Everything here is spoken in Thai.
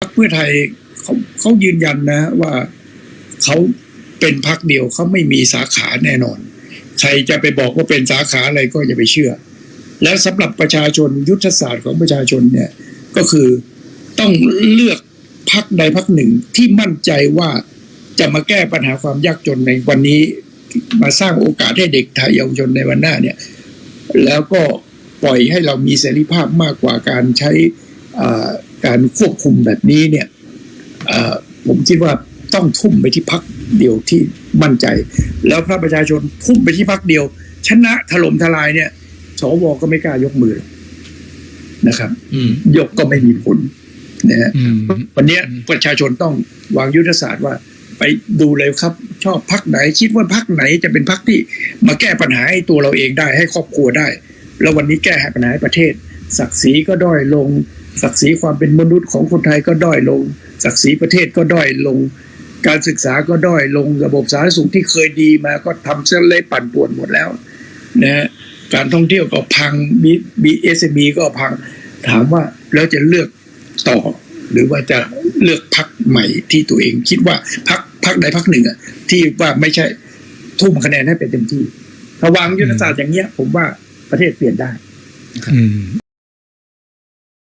พรรคเพื่อไทยเขาเขายืนยันนะว่าเขาเป็นพักเดียวเขาไม่มีสาขาแน่นอน ใครจะไปบอกว่าเป็นสาขาอะไรก็อย่าไปเชื่อ แล้วสำหรับประชาชนยุทธศาสตร์ของประชาชนเนี่ยก็คือต้องเลือกพักใดพักหนึ่งที่มั่นใจว่าจะมาแก้ปัญหาความยากจนในวันนี้ มาสร้างโอกาสให้เด็กไทยเยาวชนในวันหน้าเนี่ย แล้วก็ปล่อยให้เรามีเสรีภาพมากกว่าการใช้ การควบคุมแบบนี้เนี่ยอ่าผมคิดว่าต้องทุ่มไปที่พักเดียวที่มั่นใจ แล้วพระประชาชนทุ่มไปที่พักเดียว ชนะถล่มทลายเนี่ยสวก็ไม่กล้ายกมือหรอกนะครับอืมยกก็ไม่มีผลนะฮะอืมวันเนี้ยประชาชนต้องวางยุทธศาสตร์ว่า ไปดูเลยครับ ชอบพักไหน คิดว่าพักไหนจะเป็นพักที่มาแก้ปัญหาให้ตัวเราเองได้ให้ครอบครัวได้ แล้ววันนี้แก้ปัญหาให้ประเทศ ศักดิ์ศรีก็ด้อยลง ศักดิ์ศรีความเป็นมนุษย์ของคนไทยก็ด้อยลง ศักดิ์ศรีประเทศก็ด้อยลง การศึกษาก็ด้อยลงระบบสาธารณสุขที่เคยดีมาก็ทำเส้นเละปั่นป่วนหมดแล้วนะฮะการท่องเที่ยวก็พังบีบีเอสบีก็พังถามว่าแล้วจะเลือกต่อ หรือว่าจะเลือกพักใหม่ที่ตัวเองคิดว่าพักพักใดพักหนึ่งอะที่ว่าไม่ใช่ทุ่มคะแนนให้เป็นเต็มที่ถ้าวางยุทธศาสตร์อย่างเงี้ย ผมว่าประเทศเปลี่ยนได้อืม